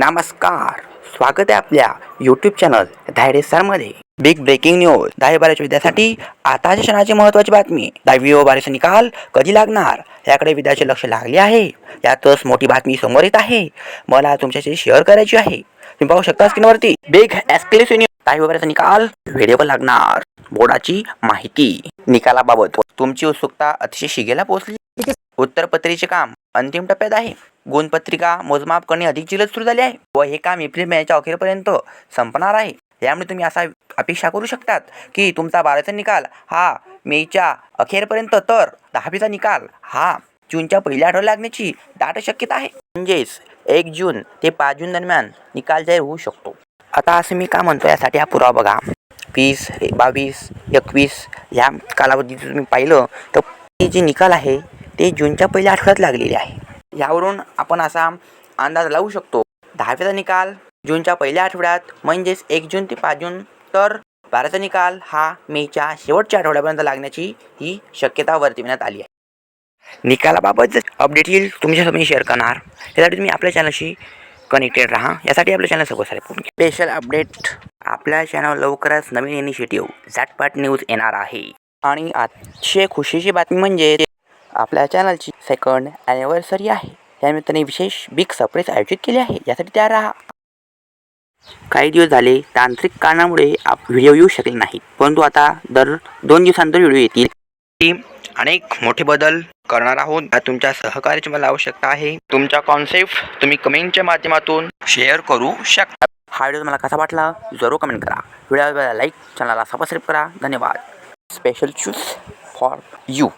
नमस्कार. स्वागत आहे आपल्या यूट्यूब चॅनल धायरे सरमध्ये बिग ब्रेकिंग न्यूज दहावी बाराच्या विद्यासाठी आताच्या क्षणाची महत्त्वाची बातमी. दहावी व बाराचा निकाल कधी लागणार? याकडे विद्यार्थी लक्ष लागले आहे. यातच मोठी बातमी समोर येत आहे. मला तुमच्याशी शेअर करायची आहे. तुम्ही पाहू शकता स्क्रीनवरती बिग एक्सक्लुसिव्ह न्यूज दहावी बाराचा निकाल व्हिडिओवर लागणार. बोर्डाची माहिती. निकालाबाबत तुमची उत्सुकता अतिशय शिगेला पोहोचली. उत्तरपत्रीचे काम अंतिम टप्प्यात आहे. गुणपत्रिका मोजमाप करणे अधिक जलद सुरू झाले आहे व हे काम एप्रिल महिन्याच्या अखेरपर्यंत संपणार आहे. यामुळे तुम्ही असा अपेक्षा करू शकतात की तुमचा बाराचा निकाल हा मेच्या अखेरपर्यंत तर दहावीचा निकाल हा जूनच्या पहिल्या आठवड्यात लागण्याची दाट शक्यता आहे. म्हणजेच एक जून ते पाच जून दरम्यान निकाल जाहीर होऊ शकतो. आता असं मी का म्हणतो यासाठी हा पुरावा बघा. वीस बावीस एकवीस ह्या कालावधीत तुम्ही पाहिलं तर जे निकाल आहे ते जूनच्या पहिल्या आठवड्यात लागलेले आहे. यावरून आपण असा अंदाज लावू शकतो दहावीचा निकाल जूनच्या पहिल्या आठवड्यात म्हणजेच एक जून ते पाच जून तर बाराचा निकाल हा मेच्या शेवटच्या आठवड्यापर्यंत लागण्याची ही शक्यता वर्तविण्यात आली आहे. निकालाबाबत अपडेट येईल तुमच्यासोबत मी शेअर करणार. यासाठी तुम्ही आपल्या चॅनलशी कनेक्टेड राहा. यासाठी आपल्या चॅनल सबस्क्राईब करून घ्या. स्पेशल अपडेट आपल्या चॅनल लवकरच नवीन इनिशिएटिव्ह झटपट न्यूज येणार आहे. आणि अतिशय खुशीची बातमी म्हणजे आपल्या चॅनलची सेकंड ॲनिव्हर्सरी आहे. त्यानिमित्ताने विशेष बिग सरप्राईज आयोजित केली आहे. यासाठी तयार राहा. काही दिवस झाले तांत्रिक कारणामुळे आप व्हिडिओ येऊ शकले नाहीत. परंतु आता दर दोन दिवसांतर व्हिडिओ येतील. अनेक मोठे बदल करणार आहोत. तुमच्या सहकार्याची मला आवश्यकता आहे. तुमचा कॉन्सेप्ट तुम्ही कमेंटच्या माध्यमातून शेअर करू शकता. हा व्हिडिओ तुम्हाला कसा वाटला जरूर कमेंट करा. व्हिडिओला लाईक चॅनलला सबस्क्राईब करा. धन्यवाद. Special choose for you